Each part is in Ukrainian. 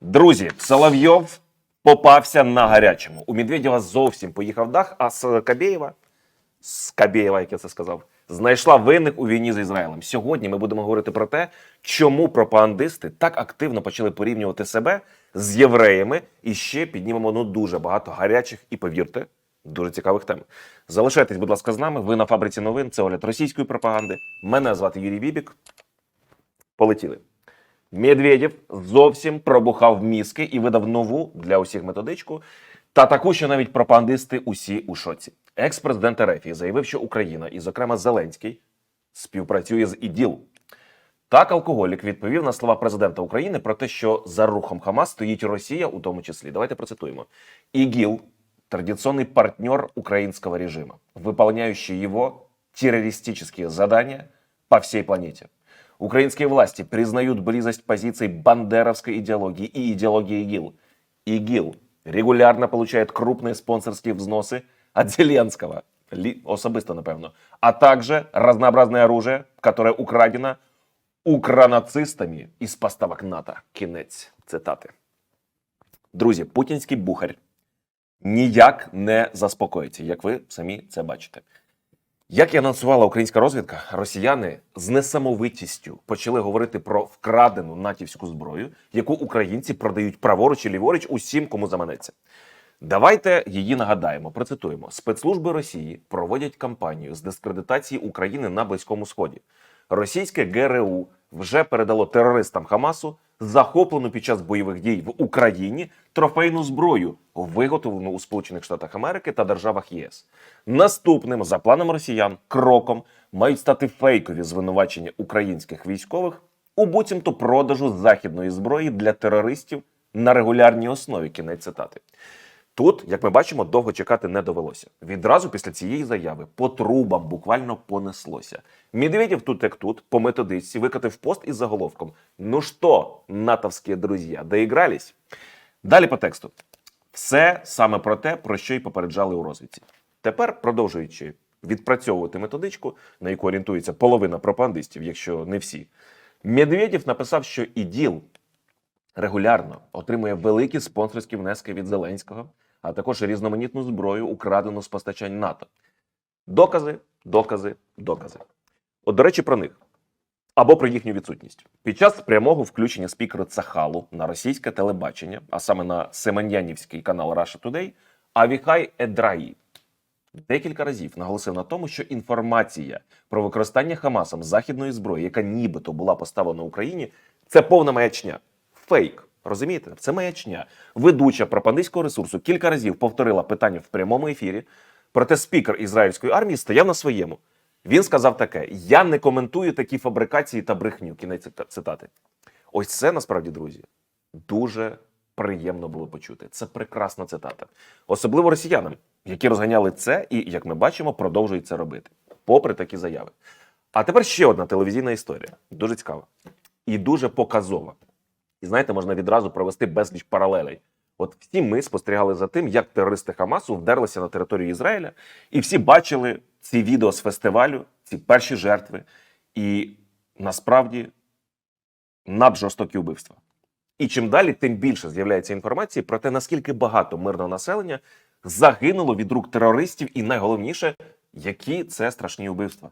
Друзі, Соловйов попався на гарячому. У Медведєва зовсім поїхав дах, а з Кабєєва, з Кабєєва, як я це сказав, знайшла винних у війні з Ізраїлем. Сьогодні ми будемо говорити про те, чому пропагандисти так активно почали порівнювати себе з євреями, і ще піднімемо ну дуже багато гарячих і повірте. Дуже цікавих тем. Залишайтесь, будь ласка, з нами. Ви на фабриці новин. Це огляд російської пропаганди. Мене звати Юрій Бібік. Полетіли. Медведєв зовсім пробухав мізки і видав нову для усіх методичку. Та таку, що навіть пропагандисти усі у шоці. Екс-президент РФ заявив, що Україна, і, зокрема, Зеленський, співпрацює з іділ. Так, алкоголік відповів на слова президента України про те, що за рухом Хамас стоїть Росія, у тому числі. Давайте процитуємо. ИГИЛ – традиционный партнер украинского режима, выполняющий его террористические задания по всей планете. Украинские власти признают близость позиций бандеровской идеологии и идеологии ИГИЛ. ИГИЛ регулярно получает крупные спонсорские взносы от Зеленского, особисто, напевно, а также разнообразное оружие, которое украдено укранацистами із поставок НАТО. Кінець цитати. Друзі, путінський бухарь ніяк не заспокоїться, як ви самі це бачите. Як і анонсувала українська розвідка, росіяни з несамовитістю почали говорити про вкрадену натівську зброю, яку українці продають праворуч і ліворуч усім, кому заманеться. Давайте її нагадаємо, процитуємо. Спецслужби Росії проводять кампанію з дискредитації України на Близькому Сході. Російське ГРУ вже передало терористам Хамасу захоплену під час бойових дій в Україні трофейну зброю, виготовлену у Сполучених Штатах Америки та державах ЄС. Наступним, за планом росіян, кроком мають стати фейкові звинувачення українських військових у буцімто продажу західної зброї для терористів на регулярній основі. Кінець цитати. Тут, як ми бачимо, довго чекати не довелося. Відразу після цієї заяви по трубам буквально понеслося. Медведєв тут як тут, по методичці, викатив пост із заголовком: Ну що, натовські друзі, доігрались? Далі по тексту. Все саме про те, про що й попереджали у розвідці. Тепер, продовжуючи відпрацьовувати методичку, на яку орієнтується половина пропагандистів, якщо не всі, Медведєв написав, що іділ регулярно отримує великі спонсорські внески від Зеленського, а також різноманітну зброю, украдену з постачань НАТО. Докази, докази, докази. От, до речі, про них. Або про їхню відсутність. Під час прямого включення спікера Цахалу на російське телебачення, а саме на Семенянівський канал Russia Today, Авіхай Едраї декілька разів наголосив на тому, що інформація про використання Хамасом західної зброї, яка нібито була поставлена Україні, це повна маячня. Фейк. Розумієте? Це маячня. Ведуча пропагандистського ресурсу кілька разів повторила питання в прямому ефірі. Проте спікер ізраїльської армії стояв на своєму. Він сказав таке: Я не коментую такі фабрикації та брехню. Кінець цитати. Ось це насправді, друзі, дуже приємно було почути. Це прекрасна цитата. Особливо росіянам, які розганяли це і, як ми бачимо, продовжують це робити, попри такі заяви. А тепер ще одна телевізійна історія. Дуже цікава і дуже показова. І знаєте, можна відразу провести безліч паралелей. От всі ми спостерігали за тим, як терористи Хамасу вдерлися на територію Ізраїля, і всі бачили ці відео з фестивалю, ці перші жертви, і насправді наджорстокі вбивства. І чим далі, тим більше з'являється інформації про те, наскільки багато мирного населення загинуло від рук терористів, і найголовніше, які це страшні вбивства.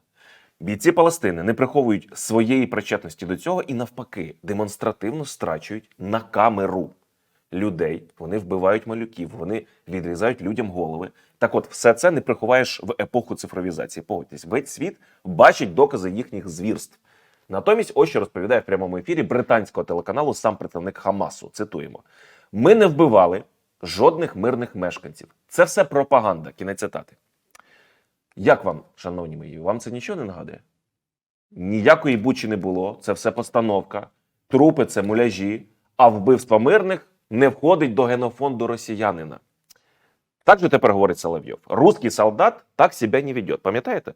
Бійці Палестини не приховують своєї причетності до цього і навпаки демонстративно страчують на камеру людей. Вони вбивають малюків, вони відрізають людям голови. Так, от, все це не приховаєш в епоху цифровізації. Погодьтесь, весь світ бачить докази їхніх звірств. Натомість, ось що розповідає в прямому ефірі британського телеканалу сам представник Хамасу. Цитуємо: ми не вбивали жодних мирних мешканців. Це все пропаганда. Кінець цитати. Як вам, шановні мої, вам це нічого не нагадує? Ніякої бучі не було, це все постановка, трупи це муляжі, а вбивство мирних не входить до генофонду росіянина. Так же тепер говорить Соловйов. Русський солдат так себе не веде. Пам'ятаєте?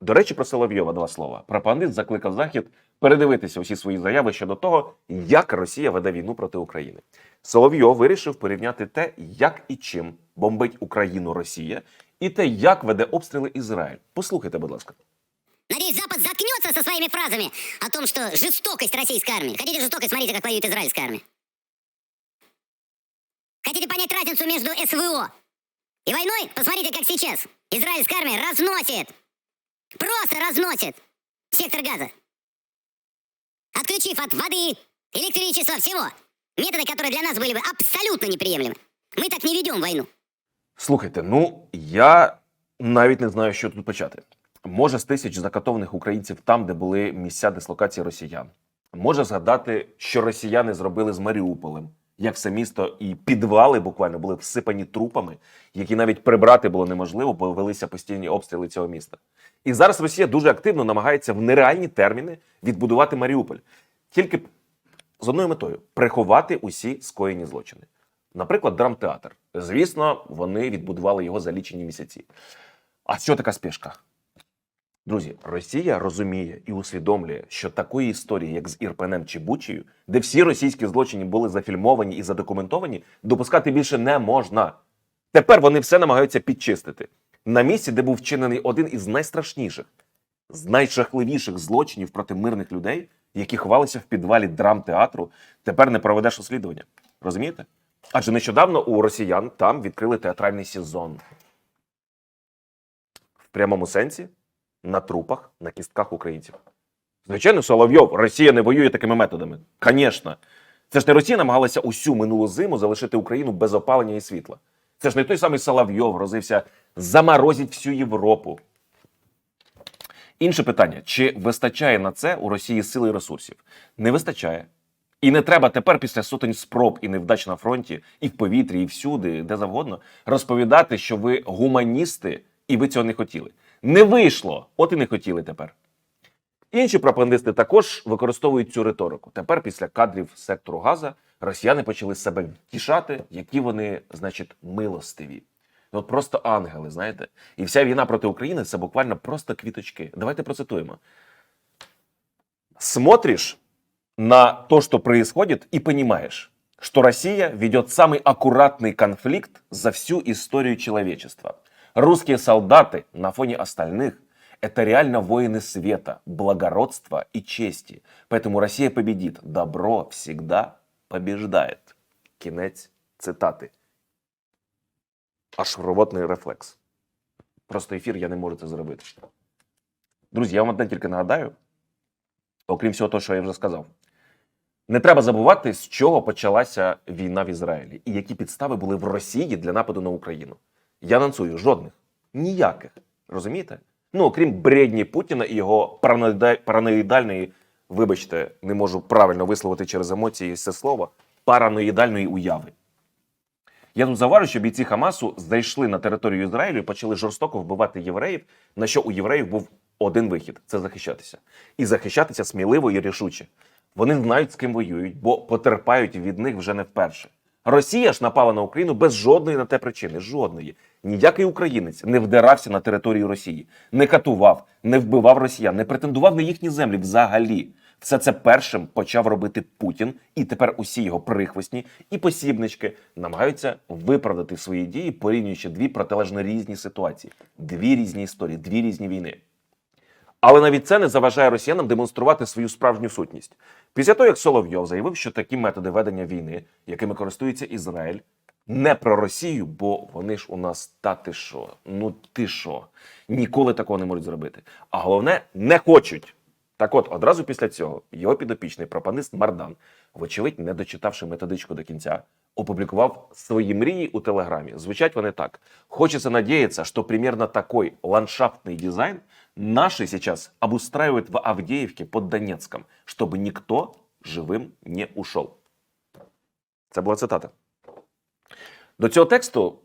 До речі, про Соловйова два слова. Пропагандист закликав Захід передивитися усі свої заяви щодо того, як Росія веде війну проти України. Соловйов вирішив порівняти те, як і чим бомбить Україну Росія, і те, як веде обстріли Ізраїль. Послухайте, будь ласка. Надеюсь, Запад заткнется со своими фразами о том, что жестокость российской армии. Хотите жестокость, смотрите, как воюет израильская армия. Хотите понять разницу между СВО и войной? Посмотрите, как сейчас. Израильская армия разносит, просто разносит сектор газа. Отключив от воды, электричества, всего. Методы, которые для нас были бы абсолютно неприемлемы. Мы так не ведем войну. Слухайте, ну я навіть не знаю, що тут почати. Може, з тисяч закатованих українців там, де були місця дислокації росіян. Може згадати, що росіяни зробили з Маріуполем, як все місто і підвали буквально були всипані трупами, які навіть прибрати було неможливо, бо велися постійні обстріли цього міста. І зараз Росія дуже активно намагається в нереальні терміни відбудувати Маріуполь. Тільки з одною метою приховати усі скоєні злочини. Наприклад, драмтеатр. Звісно, вони відбудували його за лічені місяці. А що така спешка? Друзі, Росія розуміє і усвідомлює, що такої історії, як з Ірпенем чи Бучею, де всі російські злочини були зафільмовані і задокументовані, допускати більше не можна. Тепер вони все намагаються підчистити на місці, де був вчинений один із найстрашніших, з найжахливіших злочинів проти мирних людей, які ховалися в підвалі драмтеатру, тепер не проведеш розслідування. Розумієте? Адже нещодавно у росіян там відкрили театральний сезон. В прямому сенсі на трупах, на кістках українців. Звичайно, Соловйов, Росія не воює такими методами. Звісно. Це ж не Росія намагалася усю минулу зиму залишити Україну без опалення і світла. Це ж не той самий Соловйов грозився заморозити всю Європу. Інше питання: чи вистачає на це у Росії сили і ресурсів? Не вистачає. І не треба тепер, після сотень спроб і невдач на фронті, і в повітрі, і всюди, де завгодно, розповідати, що ви гуманісти, і ви цього не хотіли. Не вийшло, от і не хотіли тепер. Інші пропагандисти також використовують цю риторику. Тепер, після кадрів сектору Газа, росіяни почали себе втішати, які вони, значить, милостиві. Ну, От просто ангели, знаєте. І вся війна проти України це буквально просто квіточки. Давайте процитуємо. Смотришь на то, что происходит, и понимаешь, что Россия ведет самый аккуратный конфликт за всю историю человечества. Русские солдаты на фоне остальных – это реально воины света, благородства и чести. Поэтому Россия победит. Добро всегда побеждает. Кінець цитати. Аж рвотний рефлекс. Просто ефір я не можу це зробити. Друзі, я вам одне тільки нагадаю, окрім всього того, що я вже сказав. Не треба забувати, з чого почалася війна в Ізраїлі і які підстави були в Росії для нападу на Україну. Я анонсую жодних. Ніяких. Розумієте? Ну, окрім бредні Путіна і його параноїдальної, вибачте, не можу правильно висловити через емоції це слово, параноїдальної уяви. Я тут заварю, що бійці Хамасу зайшли на територію Ізраїлю і почали жорстоко вбивати євреїв, на що у євреїв був один вихід це захищатися. І захищатися сміливо і рішуче. Вони знають, з ким воюють, бо потерпають від них вже не вперше. Росія ж напала на Україну без жодної на те причини. Жодної. Ніякий українець не вдирався на територію Росії, не катував, не вбивав росіян, не претендував на їхні землі взагалі. Все це першим почав робити Путін, і тепер усі його прихвостні і посібнички намагаються виправдати свої дії, порівнюючи дві протилежно різні ситуації, дві різні історії, дві різні війни. Але навіть це не заважає росіянам демонструвати свою справжню сутність. Після того, як Соловйов заявив, що такі методи ведення війни, якими користується Ізраїль, не про Росію, бо вони ж у нас та ти що, ну ти що, ніколи такого не можуть зробити. А головне, не хочуть. Так от, одразу після цього його підопічний пропагандист Мардан, вочевидь, не дочитавши методичку до кінця, опублікував свої мрії у Телеграмі. Звучать вони так. Хочется надеяться, что примерно такой ландшафтный дизайн наши сейчас обустраивают в Авдеевке под Донецком, чтобы никто живым не ушел. Це була цитата. До цього тексту,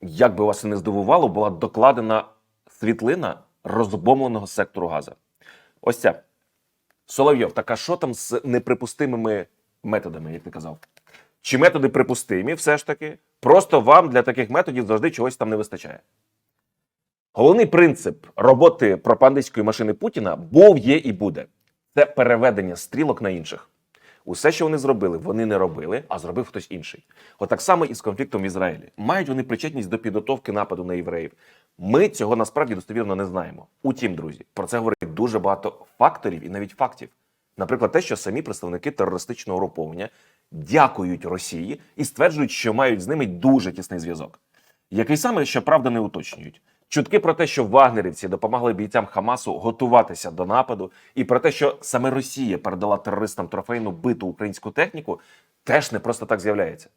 як би вас і не здивувало, була докладена світлина розбомленого сектору Газа. Ось ця. Соловйов, так а що там з неприпустимими методами, як ти казав? Чи методи припустимі, все ж таки? Просто вам для таких методів завжди чогось там не вистачає. Головний принцип роботи пропагандистської машини Путіна був, є і буде. Це переведення стрілок на інших. Усе, що вони зробили, вони не робили, а зробив хтось інший. От так само і з конфліктом в Ізраїлі. Мають вони причетність до підготовки нападу на євреїв. Ми цього насправді достовірно не знаємо. Утім, друзі, про це говорить дуже багато факторів і навіть фактів. Наприклад, те, що самі представники терористичного угруповання, дякують Росії і стверджують, що мають з ними дуже тісний зв'язок. Який саме, щоправда, не уточнюють. Чутки про те, що вагнерівці допомагали бійцям Хамасу готуватися до нападу, і про те, що саме Росія передала терористам трофейну биту українську техніку, теж не просто так з'являється.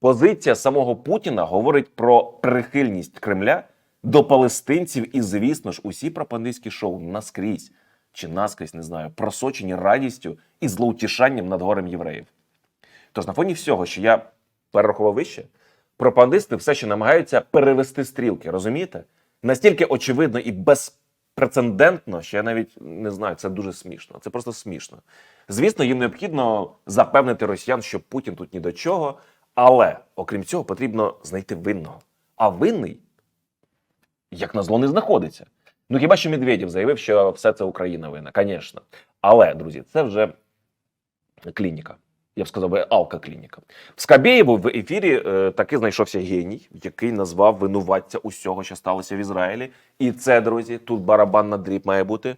Позиція самого Путіна говорить про прихильність Кремля до палестинців, і, звісно ж, усі пропагандистські шоу наскрізь чи наскрізь не знаю, просочені радістю і злоутішанням над горем євреїв. Тож на фоні всього, що я перерахував вище, пропагандисти все ще намагаються перевести стрілки, розумієте? Настільки очевидно і безпрецедентно, що я навіть не знаю, це дуже смішно. Це просто смішно. Звісно, їм необхідно запевнити росіян, що Путін тут ні до чого, але окрім цього, потрібно знайти винного. А винний, як назло, не знаходиться. Ну хіба що Медведєв заявив, що все це Україна винна, звісно. Але, друзі, це вже клініка Я б сказав би алка-клініка. В Скабєєву в ефірі е, таки знайшовся геній, який назвав винуватця усього, що сталося в Ізраїлі. І це, друзі, тут барабан на дріб має бути.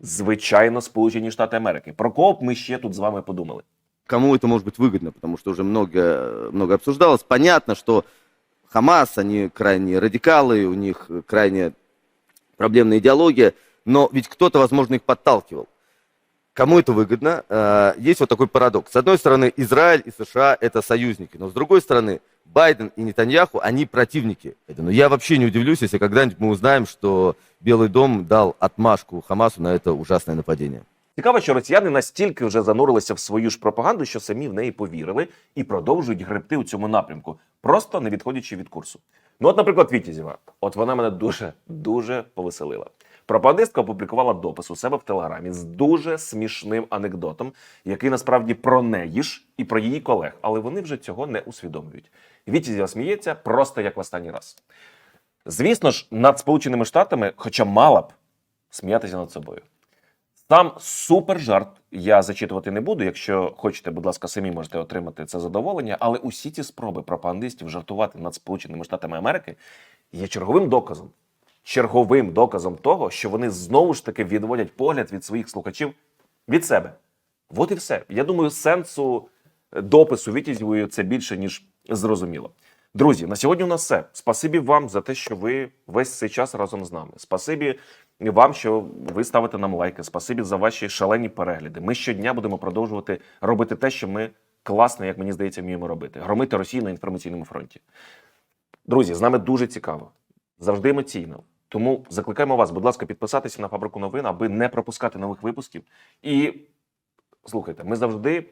Звичайно, Сполучені Штати Америки. Про кого б ми ще тут з вами подумали? кому это может быть выгодно, потому что уже много, много обсуждалось. Понятно, что Хамас, они крайне радикалы, у них крайне проблемная идеология, но ведь кто-то, возможно, их подталкивал. Кому это выгодно? Э, Есть вот такой парадокс. С одной стороны, Израиль и США – это союзники, но с другой стороны, Байден и Нетаньяху, они противники. Это, ну, я вообще не удивлюсь, если когда-нибудь мы узнаем, что Белый дом дал отмашку Хамасу на это ужасное нападение. Цікаво, що росіяни настільки вже занурилися в свою ж пропаганду, що самі в неї повірили і продовжують гребти у цьому напрямку, просто не відходячи від курсу. Ну, от, наприклад, Вітязєва. От вона мене дуже дуже повеселила. Пропагандистка опублікувала допис у себе в телеграмі з дуже смішним анекдотом, який насправді про неї ж і про її колег, але вони вже цього не усвідомлюють. Вітязєва сміється просто як в останній раз. Звісно ж, над Сполученими Штатами, хоча мала б сміятися над собою. Сам супер жарт я зачитувати не буду. Якщо хочете, будь ласка, самі можете отримати це задоволення. Але усі ці спроби пропагандистів жартувати над Сполученими Штатами Америки є черговим доказом, черговим доказом того, що вони знову ж таки відводять погляд від своїх слухачів від себе. От і все. Я думаю, сенсу допису Вітязєвої це більше ніж зрозуміло. Друзі, на сьогодні у нас все. Спасибі вам за те, що ви весь цей час разом з нами. Спасибі вам, що ви ставите нам лайки. Спасибі за ваші шалені перегляди. Ми щодня будемо продовжувати робити те, що ми класно, як мені здається, вміємо робити: громити Росію на інформаційному фронті. Друзі, з нами дуже цікаво, завжди емоційно. Тому закликаємо вас, будь ласка, підписатися на фабрику новин, аби не пропускати нових випусків. І слухайте, ми завжди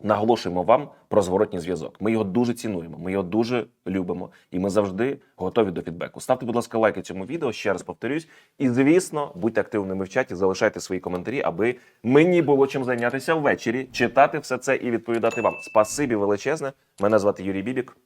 наголошуємо вам про зворотній зв'язок. Ми його дуже цінуємо, ми його дуже любимо, і ми завжди готові до фідбеку. Ставте, будь ласка, лайки цьому відео, ще раз повторюсь. І звісно, будьте активними в чаті, залишайте свої коментарі, аби мені було чим зайнятися ввечері, читати все це і відповідати вам. Спасибі величезне. Мене звати Юрій Бібік.